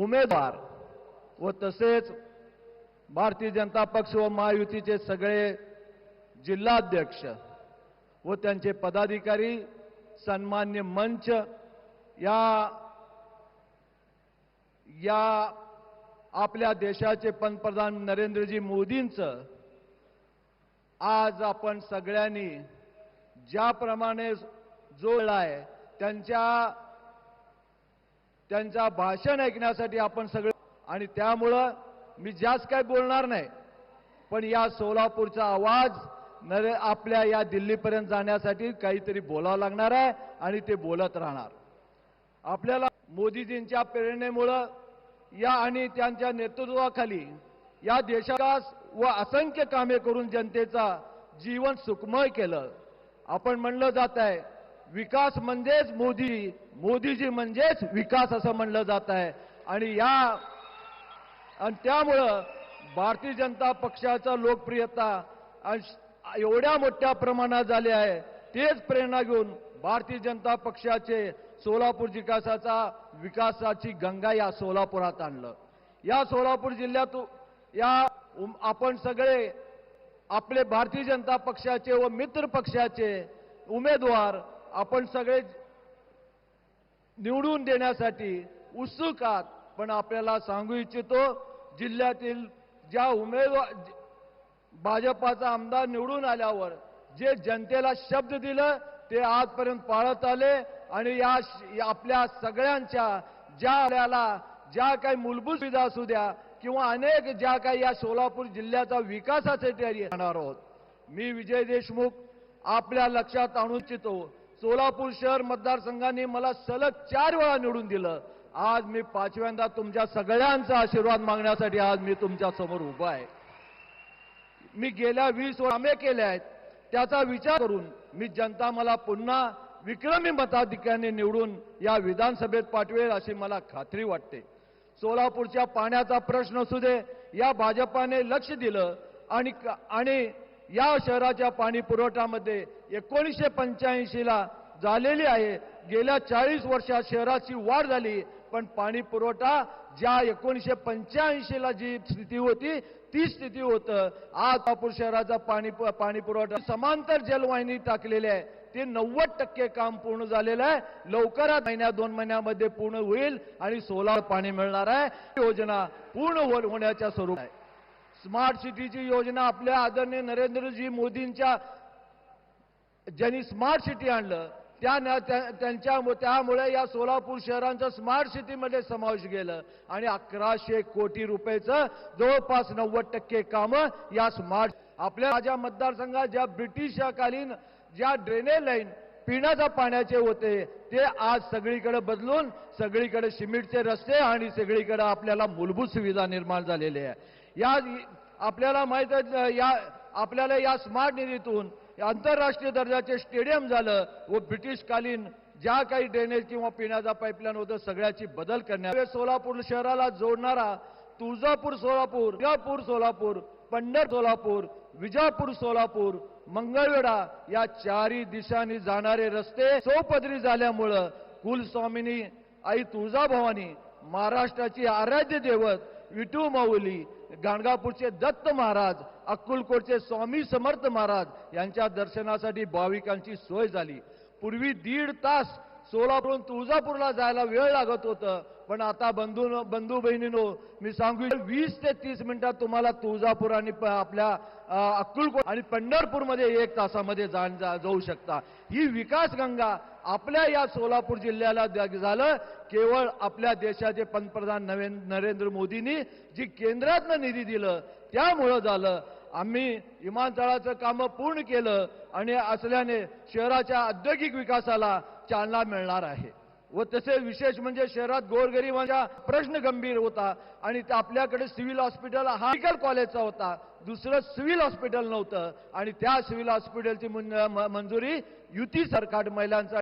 उमेदवार व तसेच भारतीय जनता पक्ष व महायुतीचे सगळे जिल्हाध्यक्ष व त्यांचे पदाधिकारी सन्मान्य मंच या या आपल्या देशाचे पंतप्रधान नरेंद्रजी मोदींचं आज आपण सगळ्यांनी ज्याप्रमाणे जोडलाय त्यांच्या त्यांचा भाषण ऐकण्यासाठी आपण सगळे आणि त्यामुळं मी जास्त काय बोलणार नाही. पण या सोलापूरचा आवाज नरे आपल्या या दिल्लीपर्यंत जाण्यासाठी काहीतरी बोलावं लागणार आहे आणि ते बोलत राहणार. आपल्याला मोदीजींच्या प्रेरणेमुळं या आणि त्यांच्या नेतृत्वाखाली या देशास व असंख्य कामे करून जनतेचा जीवन सुखमय केलं. आपण म्हणलं जात आहे विकास म्हणजेच मोदी. मोदीजी म्हणजेच विकास असं म्हणलं जात आहे. आणि या आणि त्यामुळं भारतीय जनता पक्षाचा लोकप्रियता एवढ्या मोठ्या प्रमाणात झाली आहे. तेच प्रेरणा घेऊन भारतीय जनता पक्षाचे सोलापूर विकासाचा विकासाची गंगा या सोलापुरात आणलं. या सोलापूर जिल्ह्यात या आपण सगळे आपले भारतीय जनता पक्षाचे व मित्र पक्षाचे उमेदवार आपण सगळे निवडून देण्यासाठी उत्सुक आहात. पण आपल्याला सांगू इच्छितो जिल्ह्यातील ज्या उमेदवार भाजपाचा आमदार निवडून आल्यावर जे जनतेला शब्द दिलं ते आजपर्यंत पाळत आले आणि या या आपल्या सगळ्यांच्या ज्या आपल्याला ज्या काही मूलभूत सुविधा असू द्या किंवा अनेक ज्या काही या सोलापूर जिल्ह्याचा विकासासाठी राहणार आहोत. मी विजय देशमुख आपल्या लक्षात आणू इच्छितो सोलापूर शहर मतदारसंघाने मला सलग चार वेळा निवडून दिलं. आज मी पाचव्यांदा तुमच्या सगळ्यांचा आशीर्वाद मागण्यासाठी आज मी तुमच्यासमोर उभा आहे. मी गेल्या वीस वर कामे केल्या आहेत. त्याचा विचार करून मी जनता मला पुन्हा विक्रमी मताधिक्याने निवडून या विधानसभेत पाठवेल अशी मला खात्री वाटते. सोलापूरच्या पाण्याचा प्रश्न असू दे या भाजपाने लक्ष दिलं आणि आणि या शहराच्या पाणी पुरवठ्यामध्ये एकोणीसशे पंच्याऐंशीला झालेली आहे. गेल्या चाळीस वर्षात शहराची वाढ झाली पण पाणी पुरवठा ज्या एकोणीसशे पंच्याऐंशीला जी स्थिती होती ती स्थिती होतं. आज सोलापूर शहराचा पाणी पाणी पुरवठा समांतर जलवाहिनी टाकलेली आहे. ते नव्वद टक्के काम पूर्ण झालेलं आहे. लवकरात महिन्या दोन महिन्यामध्ये पूर्ण होईल आणि सोलार पाणी मिळणार आहे. योजना पूर्ण होण्याच्या स्वरूप आहे. स्मार्ट सिटीची योजना आपल्या आदरणीय नरेंद्रजी मोदींच्या ज्यांनी स्मार्ट सिटी आणलं त्या त्यांच्या त्यामुळे या सोलापूर शहरांचं स्मार्ट सिटीमध्ये समावेश केलं आणि अकराशे कोटी रुपयेचं जवळपास नव्वद टक्के कामं या स्मार्ट आपल्या माझ्या मतदारसंघात ज्या ब्रिटिशकालीन ज्या ड्रेनेज लाईन पिण्याच्या पाण्याचे होते ते आज सगळीकडे बदलून सगळीकडे सिमेंटचे रस्ते आणि सगळीकडे आपल्याला मूलभूत सुविधा निर्माण झालेल्या आहे या आपल्याला माहीत आहे या आपल्याला या स्मार्ट निधीतून आंतरराष्ट्रीय दर्जाचे स्टेडियम झालं व ब्रिटिशकालीन ज्या काही ड्रेनेज किंवा पिण्याचा पाईपलाईन होतं सगळ्याची बदल करण्यात सोलापूर शहराला जोडणारा तुळजापूर सोलापूर विजापूर सोलापूर पंढर सोलापूर विजापूर सोलापूर मंगळवेढा या चारी दिशांनी जाणारे रस्ते चौपदरी झाल्यामुळं कुलस्वामिनी आई तुळजाभवानी महाराष्ट्राची आराध्य देवत विटू माऊली गाणगापूरचे दत्त महाराज अक्कलकोटचे स्वामी समर्थ महाराज यांच्या दर्शनासाठी भाविकांची सोय झाली. पूर्वी दीड तास सोलापूरहून तुळजापूरला जायला वेळ लागत होतं. पण आता बंधू बंधू बहिणीनो मी सांगू वीस ते तीस मिनिटात तुम्हाला तुळजापूर आणि प- आपल्या अ, अक्कलकोट आणि पंढरपूरमध्ये एक तासामध्ये जाण जा- जाऊ शकता. ही विकास गंगा आपल्या या सोलापूर जिल्ह्याला झालं. केवळ आपल्या देशाचे पंतप्रधान नरेंद्र मोदींनी जी केंद्रातनं निधी दिलं त्यामुळं झालं. आम्ही विमानतळाचं कामं पूर्ण केलं आणि असल्याने शहराच्या औद्योगिक विकासाला चालना मिळणार आहे. व तसे विशेष म्हणजे शहरात गोरगरिबांचा प्रश्न गंभीर होता आणि ते आपल्याकडे सिव्हिल हॉस्पिटल हा मेडिकल कॉलेजचा होता. दुसरं सिव्हिल हॉस्पिटल नव्हतं आणि त्या सिव्हिल हॉस्पिटलची मंजुरी युती सरकार महिलांचा